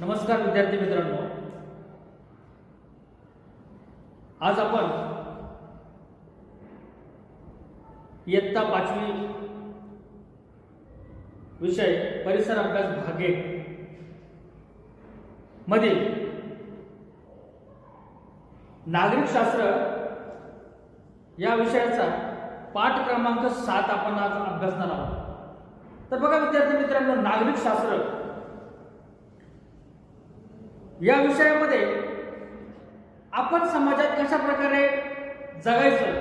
नमस्कार विद्यार्थी मित्रांनो. आज आपण इयत्ता पाचवी विषय परिसर अभ्यास भाग एक मधील नागरिकशास्त्र या विषयाचा पाठ क्रमांक सात आपण आज अभ्यासणार आहोत. तर बघा विद्यार्थी मित्रांनो नागरिकशास्त्र या विषयामध्ये आपण समाजात कशा प्रकारे जगायचं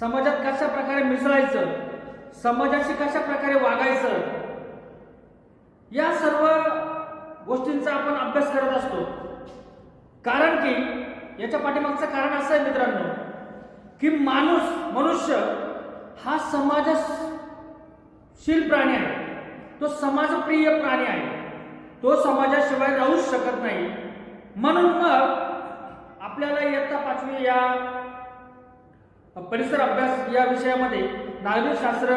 समाजात कशा प्रकारे मिसळायचं समाजाशी कशा प्रकारे वागायचं या सर्व गोष्टींचा आपण अभ्यास करत असतो. कारण की याच्या पाठीमागचं कारण असं आहे मित्रांनो की माणूस मनुष्य हा समाजशील प्राणी आहे. तो समाजप्रिय प्राणी आहे. तो समाजाशिवाय राहूच शकत म्हणून मग आपल्याला इयत्ता पाचवी या परिसर अभ्यास या विषयामध्ये नागरिकशास्त्र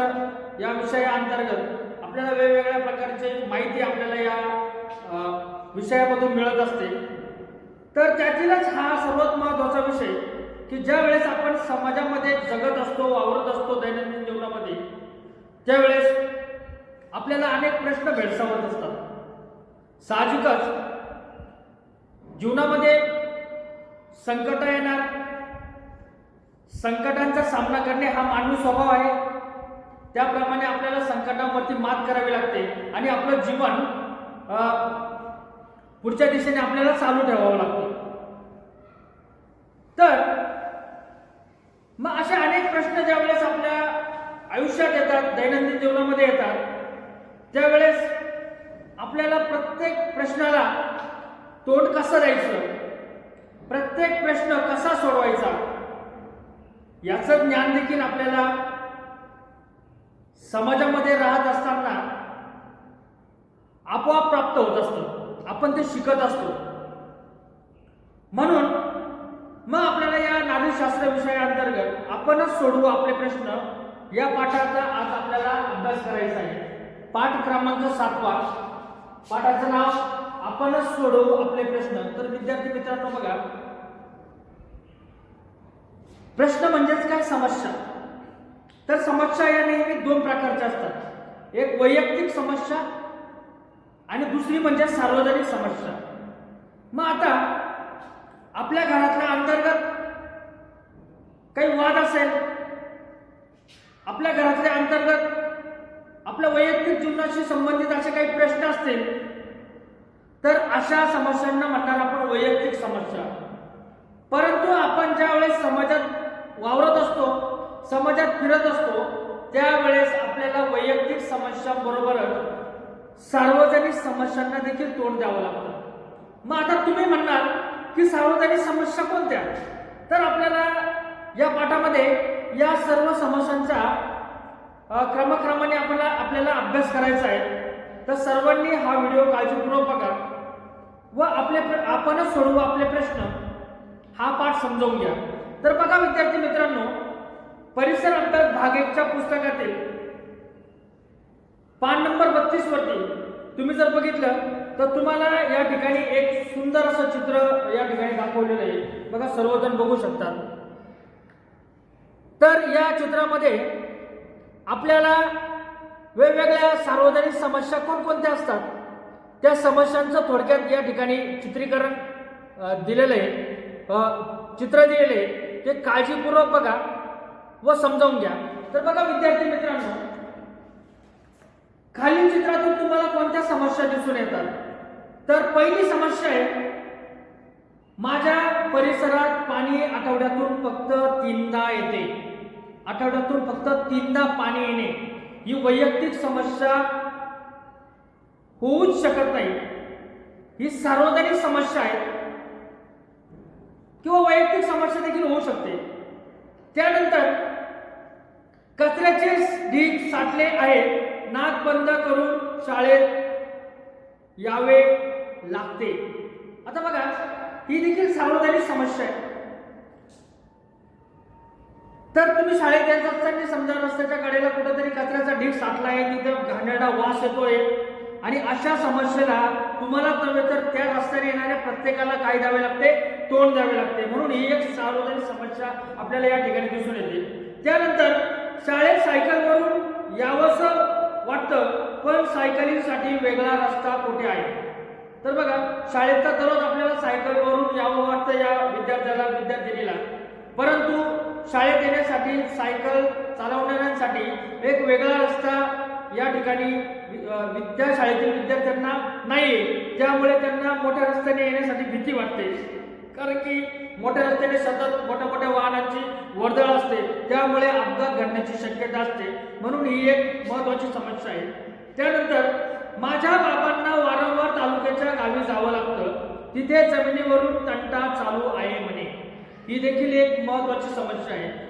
या विषयाअंतर्गत आपल्याला वेगवेगळ्या प्रकारची माहिती आपल्याला या विषयामधून मिळत असते. तर त्यातीलच हा सर्वात महत्त्वाचा विषय की ज्या वेळेस आपण समाजामध्ये जगत असतो वावरत असतो दैनंदिन जीवनामध्ये त्यावेळेस आपल्याला अनेक प्रश्न भेडसावत असतात. साहजिकच जीवनामध्ये संकट येणार. संकटांचा सामना करणे हा मानवी स्वभाव आहे. त्याप्रमाणे आपल्याला संकटावरती मात करावी लागते आणि आपलं जीवन पुढच्या दिशेने आपल्याला चालू ठेवावं लागतं. तर मग असे अनेक प्रश्न ज्यावेळेस आपल्या आयुष्यात येतात दैनंदिन जीवनामध्ये येतात त्यावेळेस आपल्याला प्रत्येक प्रश्नाला तोंड कसं द्यायचं? प्रत्येक प्रश्न कसा सोडवायचा? याचं ज्ञान देखील आपल्याला समाजामध्ये राहत असताना आपोआप प्राप्त होत असतं. आपण ते शिकत असतो. म्हणून मग आपल्याला या नागरिकशास्त्र विषयाअंतर्गत आपणच सोडवू आपले प्रश्न. या पाठाचा आज आपल्याला अभ्यास करायचा आहे. पाठ क्रमांक सातवा. पाठाचं नाव आपणच सोडवू आपले प्रश्न. तर विद्यार्थी मित्रांनो बघा. प्रश्न म्हणजेच काय? समस्या. तर समस्या या नेहमी दोन प्रकारच्या असतात. एक वैयक्तिक समस्या आणि दुसरी म्हणजे सार्वजनिक समस्या. मग आता आपल्या घरातल्या अंतर्गत काही वाद असेल आपल्या घरातल्या अंतर्गत आपल्या वैयक्तिक जीवनाशी संबंधित असे काही प्रश्न असतील तर अशा समस्यांना म्हणणार आपण वैयक्तिक समस्या. परंतु आपण ज्या वेळेस समाजात वावरत असतो समाजात फिरत असतो त्यावेळेस आपल्याला वैयक्तिक समस्यांबरोबरच सार्वजनिक समस्यांना देखील तोंड द्यावं लागतं. मग आता तुम्ही म्हणणार की सार्वजनिक समस्या कोणत्या? तर आपल्याला या पाठामध्ये या सर्व समस्यांचा क्रमक्रमाने आपल्याला आपल्याला अभ्यास करायचा आहे. तर सर्वांनी हा व्हिडिओ काळजीपूर्वक बघा. व आपले प्र- आपणच सोडवू आपले प्रश्न हा पाठ समजावून घ्या. तर बघा विद्यार्थी मित्रांनो परिसर अभ्यास भाग एकच्या पुस्तकातील पान नंबर बत्तीस वरती तुम्ही जर बघितलं तर तुम्हाला या ठिकाणी एक सुंदर असं चित्र या ठिकाणी दाखवलेलं आहे. बघा सर्वजण बघू शकतात. तर या चित्रामध्ये आपल्याला वेगवेगळ्या सार्वजनिक समस्या कोणकोणत्या असतात? त्या समस्यांचं थोडक्यात या ठिकाणी चित्रीकरण दिलेलं आहे. चित्र दिलेलं आहे. ते काळजीपूर्वक बघा व समजावून घ्या. तर बघा विद्यार्थी मित्रांनो खालील चित्रातून तुम्हाला कोणत्या समस्या दिसून येतात? तर पहिली समस्या आहे माझ्या परिसरात पाणी आठवड्यातून फक्त तीनदा येते. आठवड्यातून फक्त तीनदा पाणी येणे. ही वैयक्तिक समस्या होऊच शकत नाही. ही सार्वजनिक समस्या आहे. किंवा वैयक्तिक समस्या देखील होऊ शकते. त्यानंतर कचऱ्याचे ढीग साठले आहे नाक बंद करून शाळेत यावे लागते. आता बघा ही देखील सार्वजनिक समस्या आहे. तर तुम्ही शाळेत येत असताना समजा रस्त्याच्या कडेला कुठेतरी कचऱ्याचा ढीग साठला आहे तिथे घाणेरडा वास येतोय. आणि अशा समस्येला तुम्हालाच नव्हे तर त्या रस्त्याने येणाऱ्या प्रत्येकाला काय द्यावे लागते? तोंड द्यावे लागते. म्हणून ही एक सार्वजनिक समस्या आपल्याला या ठिकाणी दिसून येते. त्यानंतर शाळेत सायकलवरून यावंसं वाटतं पण सायकलिंगसाठी वेगळा रस्ता कुठे आहे? तर बघा शाळेत तर दररोज आपल्याला सायकलवरून यावं वाटतं या विद्यार्थ्याला विद्यार्थिनीला. परंतु शाळेत येण्यासाठी सायकल चालवणाऱ्यांसाठी एक वेगळा रस्ता या ठिकाणी विद्या शाळेतील विद्यार्थ्यांना नाही. त्यामुळे त्यांना मोठ्या रस्त्याने येण्यासाठी भीती वाटते. कारण की मोठ्या रस्त्याने सतत मोठ्या मोठ्या वाहनांची वर्दळ असते. त्यामुळे अपघात घडण्याची शक्यता असते. म्हणून ही एक महत्वाची समस्या आहे. त्यानंतर माझ्या बाबांना वारंवार तालुक्याच्या गावी जावं लागतं. तिथे जमिनीवरून तंटा चालू आहे म्हणे. ही देखील एक महत्वाची समस्या आहे.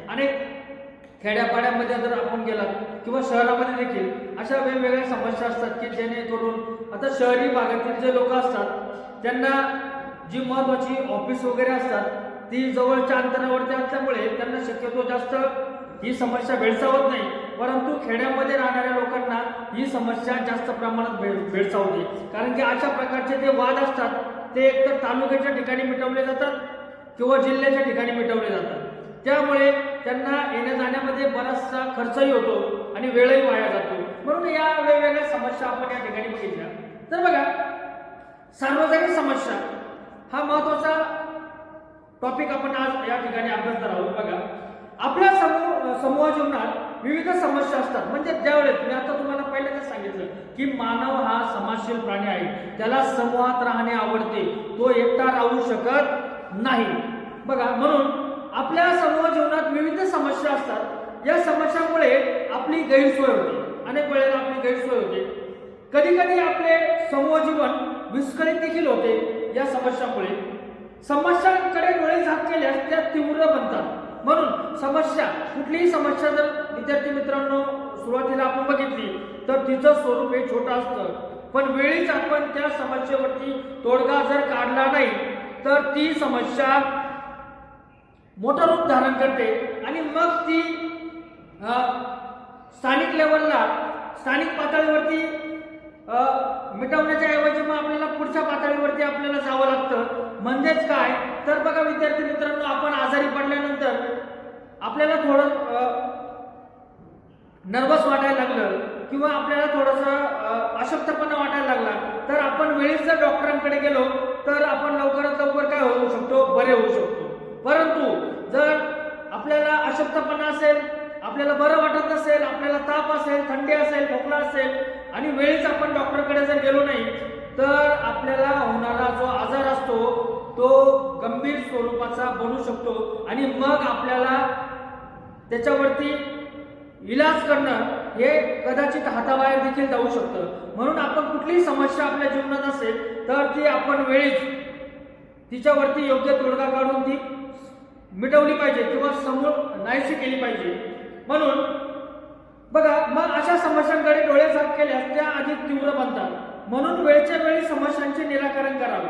खेड्यापाड्यामध्ये जर आपण गेलात किंवा शहरामध्ये देखील अशा वेगवेगळ्या समस्या असतात की जेणेकरून आता शहरी भागातील जे लोक असतात त्यांना जी महत्वाची ऑफिस वगैरे असतात ती जवळच्या अंतरावरती असल्यामुळे त्यांना शक्यतो जास्त ही समस्या भेडसावत नाही. परंतु खेड्यामध्ये राहणाऱ्या लोकांना ही समस्या जास्त प्रमाणात भेड भेडसावते. कारण की अशा प्रकारचे जे वाद असतात ते एकतर तालुक्याच्या ठिकाणी मिटवले जातात किंवा जिल्ह्याच्या ठिकाणी मिटवले जातात. त्यामुळे त्यांना येण्या जाण्यामध्ये बराचसा खर्चही होतो आणि वेळही वाया जातो. म्हणून या वेगवेगळ्या समस्या आपण या ठिकाणी बघितल्या. तर बघा सार्वजनिक समस्या हा महत्त्वाचा टॉपिक आपण आज या ठिकाणी अभ्यासणार आहोत. बघा आपल्या समूह समूह जीवनात विविध समस्या असतात. म्हणजे त्यावेळेस मी आता तुम्हाला पहिल्यांदाच सांगितलं की मानव हा समाजशील प्राणी आहे. त्याला समूहात राहणे आवडते. तो एकटा राहू शकत नाही. बघा म्हणून आपल्या समूह जीवनात विविध समस्या असतात. या समस्यांमुळे आपली गैरसोय होते. अनेक वेळेला आपली गैरसोय होते. कधी कधी आपले समूह जीवन विस्कळीत देखील होते या समस्यामुळे. समस्यांकडे डोळे झाक केल्यास त्या तीव्र बनतात. म्हणून समस्या कुठलीही समस्या जर विद्यार्थी मित्रांनो सुरुवातीला आपण बघितली तर तिचं स्वरूप हे छोटं असतं. पण वेळीच आपण त्या समस्येवरती तोडगा जर काढला नाही तर ती समस्या मोठं रूप धारण करते. आणि मग ती स्थानिक लेवलला स्थानिक पातळीवरती मिटवण्याच्या ऐवजी मग आपल्याला पुढच्या पातळीवरती आपल्याला जावं लागतं. म्हणजेच काय? तर बघा विद्यार्थी मित्रांनो आपण आजारी पडल्यानंतर आपल्याला थोडं नर्वस वाटायला लागलं किंवा आपल्याला थोडंसं अशक्तपणा वाटायला लागला. तर आपण वेळेस जर डॉक्टरांकडे गेलो तर आपण लवकरात लवकर काय होऊ शकतो? बरे होऊ शकतो. परंतु जर आपल्याला अशक्तपणा असेल आपल्याला बरं वाटत नसेल आपल्याला ताप असेल थंडी असेल खोकला असेल आणि वेळीच आपण डॉक्टरकडे जर गेलो नाही तर आपल्याला होणारा जो आजार असतो तो गंभीर स्वरूपाचा बनू शकतो आणि मग आपल्याला त्याच्यावरती इलाज करणं हे कदाचित हाताबाहेर देखील जाऊ शकतं. म्हणून आपण कुठलीही समस्या आपल्या जीवनात असेल तर ती आपण वेळीच तिच्यावरती योग्य तोडगा काढून ती मिटवली पाहिजे किंवा समोर नाहीशी केली पाहिजे. म्हणून बघा मग अशा समस्यांकडे डोळे साफ केल्यास त्या अधिक तीव्र बनतात. म्हणून वेळच्या वेळी समस्यांचे निराकरण करावे.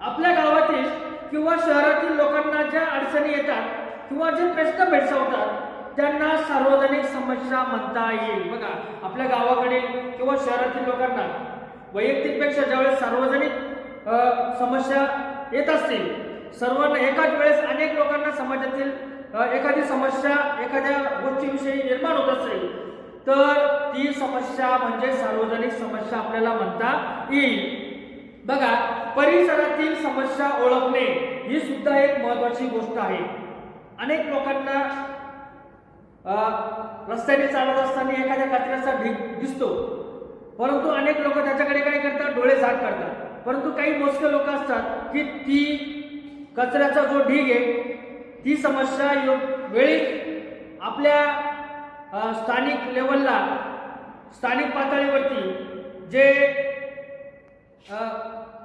आपल्या गावातील किंवा शहरातील लोकांना ज्या अडचणी येतात किंवा जे प्रश्न भेडसावतात त्यांना सार्वजनिक समस्या म्हणता येईल. बघा आपल्या गावाकडील किंवा शहरातील लोकांना वैयक्तिकपेक्षा ज्यावेळेस सार्वजनिक समस्या येत असतील सर्वांना एकाच वेळेस अनेक लोकांना समाजातील एखादी समस्या एखाद्या गोष्टीविषयी निर्माण होत असेल तर ती समस्या म्हणजे सार्वजनिक समस्या आपल्याला म्हणता येईल. बघा परिसरातील समस्या ओळखणे ही सुद्धा एक महत्वाची गोष्ट आहे. अनेक लोकांना रस्त्याने चालत असताना एखाद्या कचऱ्याचा ढीक दिसतो. परंतु अनेक लोक त्याच्याकडे काय करतात? डोळे झाक करतात. परंतु काही मोजके लोक असतात की ती कचऱ्याचा जो ढीग आहे ती समस्या यो- वेळीच आपल्या स्थानिक लेवलला स्थानिक पातळीवरती जे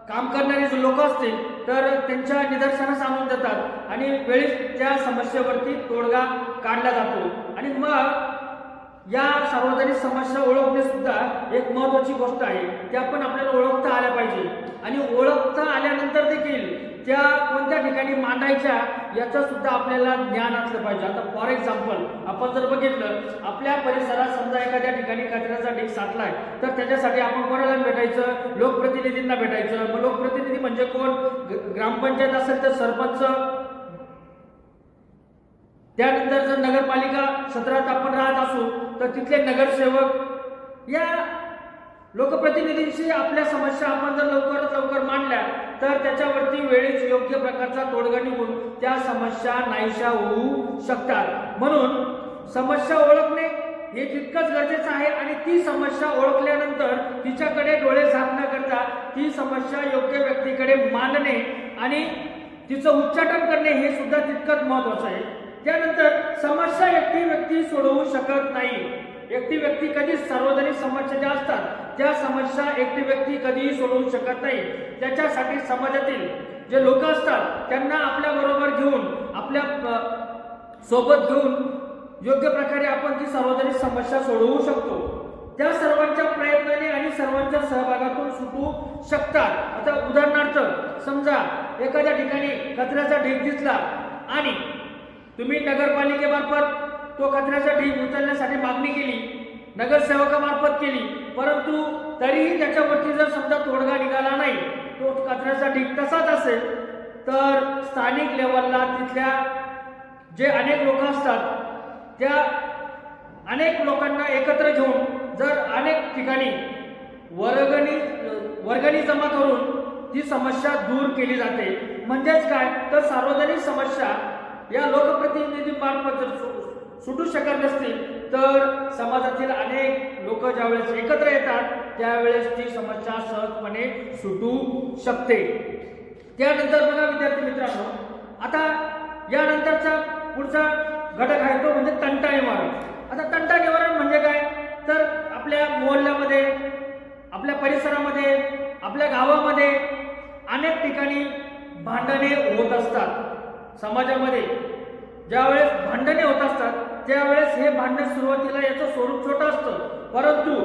काम करणारे जे लोक असतील तर त्यांच्या निदर्शनास आणून देतात आणि वेळीच त्या समस्येवरती तोडगा काढला जातो. आणि मग या सार्वजनिक समस्या ओळखणे सुद्धा एक महत्वाची गोष्ट आहे. त्या पण आपल्याला ओळखता आल्या पाहिजे. आणि ओळखता आल्यानंतर देखील त्या कोणत्या ठिकाणी मांडायच्या याचं सुद्धा आपल्याला ज्ञान असलं पाहिजे. आता फॉर एक्झाम्पल आपण जर बघितलं आपल्या परिसरात समजा एखाद्या ठिकाणी कचऱ्याचा ढीक साठलाय तर त्याच्यासाठी आपण कोणाला भेटायचं? लोकप्रतिनिधींना भेटायचं. मग लोकप्रतिनिधी म्हणजे कोण? ग- ग्रामपंचायत असेल तर सरपंच. त्यानंतर जर नगरपालिका क्षेत्रात आपण राहत असू तर तिथले नगरसेवक. या लोकप्रतिनिधींशी आपल्या समस्या आपण जर लवकरात लवकर मांडल्या तर त्याच्यावरती वेळीच योग्य प्रकारचा तोडगा निघून त्या समस्या नाहीशा होऊ शकतात. म्हणून समस्या ओळखणे हे तितकंच गरजेचं आहे आणि ती समस्या ओळखल्यानंतर तिच्याकडे डोळे झाक न करता ती समस्या योग्य व्यक्तीकडे मांडणे आणि तिचं उच्चाटन करणे हे सुद्धा तितकंच महत्वाचं आहे. त्यानंतर समस्या एकटी व्यक्ती सोडवू शकत नाही. एकटी व्यक्ती कधीच सार्वजनिक समस्या ज्या असतात त्या समस्या एकटी व्यक्ती कधीही सोडवू शकत नाही त्याच्यासाठी समाजातील जे लोक असतात त्यांना आपल्या बरोबर घेऊन आपल्यासोबत घेऊन योग्य प्रकारे आपण ती सार्वजनिक समस्या सोडवू शकतो. त्या सर्वांच्या प्रयत्नाने आणि सर्वांच्या सहभागातून सुटू शकतात. आता उदाहरणार्थ समजा एखाद्या ठिकाणी कचऱ्याचा ढीग दिसला आणि तुम्ही नगरपालिकेमार्फत तो कचऱ्याचा ढीग उचलण्यासाठी मागणी केली नगरसेवकामार्फत केली. परंतु तरीही त्याच्यावरती जर समजा तोडगा निघाला नाही तो कचऱ्यासाठी तसाच असेल तर स्थानिक लेवलला तिथल्या जे अनेक लोक असतात त्या अनेक लोकांना एकत्र घेऊन जर अनेक ठिकाणी वर्गणी वर्गणी जमा करून ती समस्या दूर केली जाते. म्हणजेच काय? तर सार्वजनिक समस्या या लोकप्रतिनिधीमार्फत जर सु- सुटू शकत नसतील तर समाजातील अनेक लोक ज्यावेळेस एकत्र येतात त्यावेळेस ती समस्या सहजपणे सुटू शकते. त्यानंतर बघा विद्यार्थी मित्रांनो आता यानंतरचा पुढचा घटक आहे तो म्हणजे तंटा निवारण आता तंटा निवारण म्हणजे काय? तर आपल्या मोहल्ल्यामध्ये आपल्या परिसरामध्ये आपल्या गावामध्ये अनेक ठिकाणी भांडणे होत असतात. समाजामध्ये ज्यावेळेस भांडणे होत असतात त्यावेळेस हे भांडण सुरुवातीला याचं स्वरूप छोटं असतं. परंतु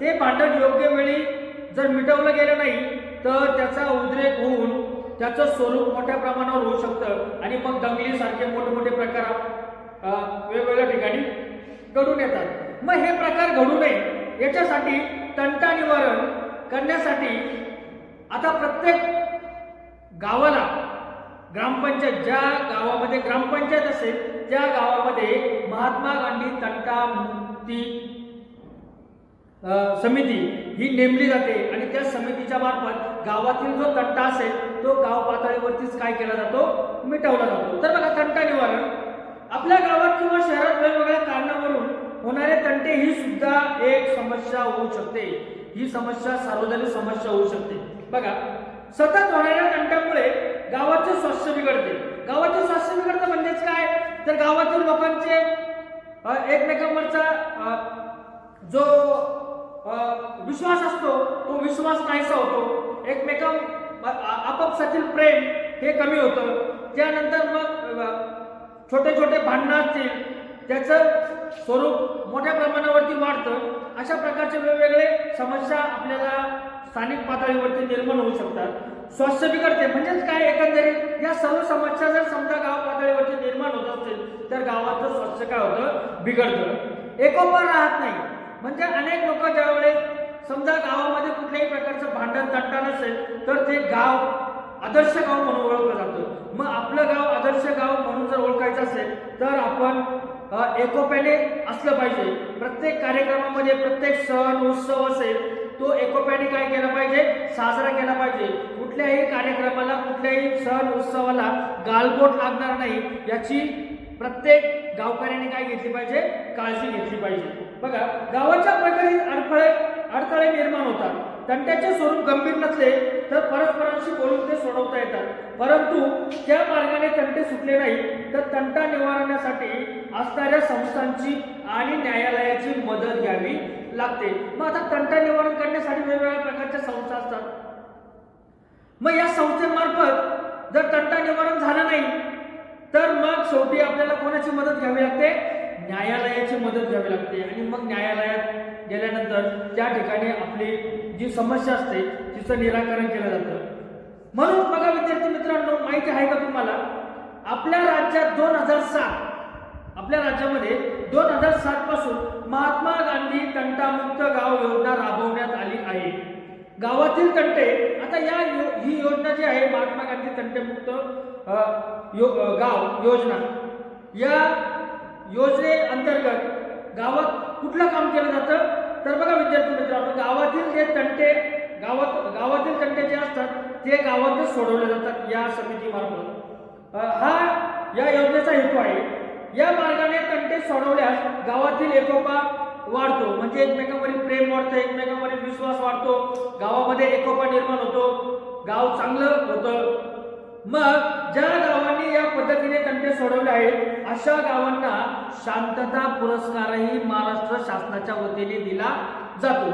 ते भांडण योग्य वेळी जर मिटवलं गेलं नाही तर त्याचा उद्रेक होऊन त्याचं स्वरूप मोठ्या प्रमाणावर होऊ शकतं. आणि मग दंगलीसारखे मोठमोठे प्रकार वेगवेगळ्या ठिकाणी घडून येतात. मग हे प्रकार घडू नये याच्यासाठी तंटा निवारण करण्यासाठी आता प्रत्येक गावाला ग्रामपंचायत ज्या गावामध्ये ग्रामपंचायत असेल त्या गावामध्ये महात्मा गांधी तंटा मुक्ती समिती ही नेमली जाते आणि त्या समितीच्या मार्फत गावातील जो तंटा असेल तो गाव पातळीवरतीच काय केला जातो? मिटवला जातो. तर बघा तंटा निवारण. आपल्या गावात किंवा शहरात वेगवेगळ्या कारणावरून होणारे तंटे ही सुद्धा एक समस्या होऊ शकते. ही समस्या सार्वजनिक समस्या होऊ शकते. बघा सतत होणाऱ्या तंट्यामुळे गावाचे स्वास्थ्य बिघडते. गावाचे स्वास्थ्य बिघडतं म्हणजेच काय? तर गावातील लोकांचे एकमेकांवरचा जो विश्वास असतो तो विश्वास नाहीसा होतो. एकमेकां आपापसातील प्रेम हे कमी होतं. त्यानंतर मग छोटे छोटे भांडणं असतील त्याचं स्वरूप मोठ्या प्रमाणावरती वाढतं. अशा प्रकारचे वेगवेगळे समस्या आपल्याला स्थानिक पातळीवरती निर्माण होऊ शकतात. स्वास्थ्य बिघडते. म्हणजेच काय? एकंदरीत या सर्व समस्या जर समजा गाव असतील तर गावाचं स्वास्थ्य काय होतं? बिघडतं. एकोपा राहत नाही. म्हणजे अनेक लोक ज्यावेळेस समजा गावामध्ये कुठल्याही प्रकारचं भांडण तंटा नसेल तर ते गाव आदर्श गाव म्हणून ओळखलं जातं. मग आपलं गाव आदर्श गाव म्हणून जर ओळखायचं असेल तर आपण एकोप्याने असलं पाहिजे. प्रत्येक कार्यक्रमामध्ये प्रत्येक सण उत्सव असेल तो एकोप्याने काय केला पाहिजे? साजरा केला पाहिजे. कुठल्याही कार्यक्रमाला कुठल्याही सण उत्सवाला गालबोट लागणार नाही. याची प्रत्येक गावकऱ्याने काय घेतली पाहिजे? काळजी घेतली पाहिजे. बघा गावाच्या प्रकारे अडथळे अडथळे निर्माण होतात. तंट्याचे स्वरूप गंभीर नसले तर परस्परांशी बोलून ते सोडवता येतात. परंतु त्या मार्गाने तंटे सुटले नाही तर तंटा निवारण्यासाठी असणाऱ्या संस्थांची आणि न्यायालयाची मदत घ्यावी. लागते. मग आता तंटा निवारण करण्यासाठी वेगवेगळ्या प्रकारच्या संस्था असतात. मग या संस्थेमार्फत जर तंटा निवारण झालं नाही तर मग शेवटी आपल्याला कोणाची मदत घ्यावी लागते? न्यायालयाची मदत घ्यावी लागते. आणि मग न्यायालयात गेल्यानंतर त्या ठिकाणी आपली जी समस्या असते तिचं निराकरण केलं जातं. म्हणून बघा विद्यार्थी मित्रांनो माहिती आहे का तुम्हाला? आपल्या राज्यात दोन हजार सात आपल्या राज्यामध्ये दोन हजार सात पासून महात्मा गांधी तंटामुक्त गाव योजना राबवण्यात आली आहे. गावातील तंटे आता या यो- ही योजना जी आहे महात्मा गांधी तंटेमुक्त यो- गाव योजना या योजने अंतर्गत गावात कुठलं काम केलं जातं? तर बघा विद्यार्थी मित्रांनो गावातील जे तंटे गावात गावातील तंटे जे असतात ते गावातच सोडवले जातात या समितीमार्फत. हा या योजनेचा हेतू आहे. या मार्गाने तंटे सोडवल्यास गावातील एकोपा वाढतो. म्हणजे एकमेकांवरील प्रेम वाढतं एकमेकांवरील विश्वास वाढतो. गावामध्ये एकोपा निर्माण होतो. गाव चांगलं होतं. मग ज्या गावांनी या पद्धतीने तंटे सोडवले आहेत अशा गावांना शांतता पुरस्कारही महाराष्ट्र शासनाच्या वतीने दिला जातो.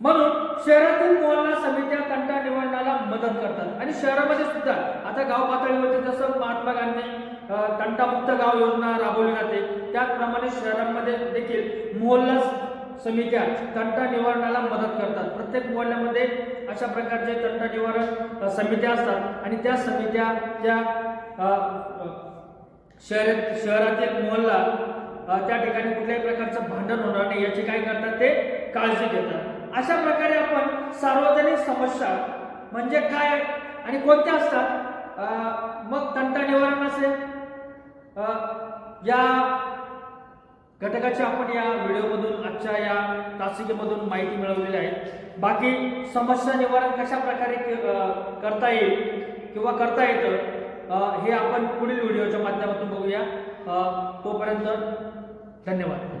म्हणून शहरातील मोहल्ला समित्या तंटा निवडण्याला मदत करतात. आणि शहरामध्ये सुद्धा आता गाव पातळीवरती जसं महात्मा गांधी तंटामुक्त गाव योजना राबवली जाते. त्याचप्रमाणे शहरांमध्ये देखील मोहल्ला समित्या तंटा निवारणाला मदत करतात. प्रत्येक मोहल्ल्यामध्ये अशा प्रकारचे तंटा निवारण समित्या असतात. आणि त्या समित्या त्या शहरात शहर शहरातील मोहल्ला त्या ठिकाणी कुठल्याही प्रकारचं भांडण होणार नाही याची काय करतात ते काळजी घेतात. अशा प्रकारे आपण सार्वजनिक समस्या म्हणजे काय आणि कोणत्या असतात? मग तंटा निवारण असेल या घटकाची आपण या व्हिडिओमधून आजच्या या तासिकेमधून माहिती मिळवलेली आहे. बाकी समस्या निवारण कशा प्रकारे करता येईल किंवा करता येतं हे आपण पुढील व्हिडिओच्या माध्यमातून बघूया. तोपर्यंत धन्यवाद.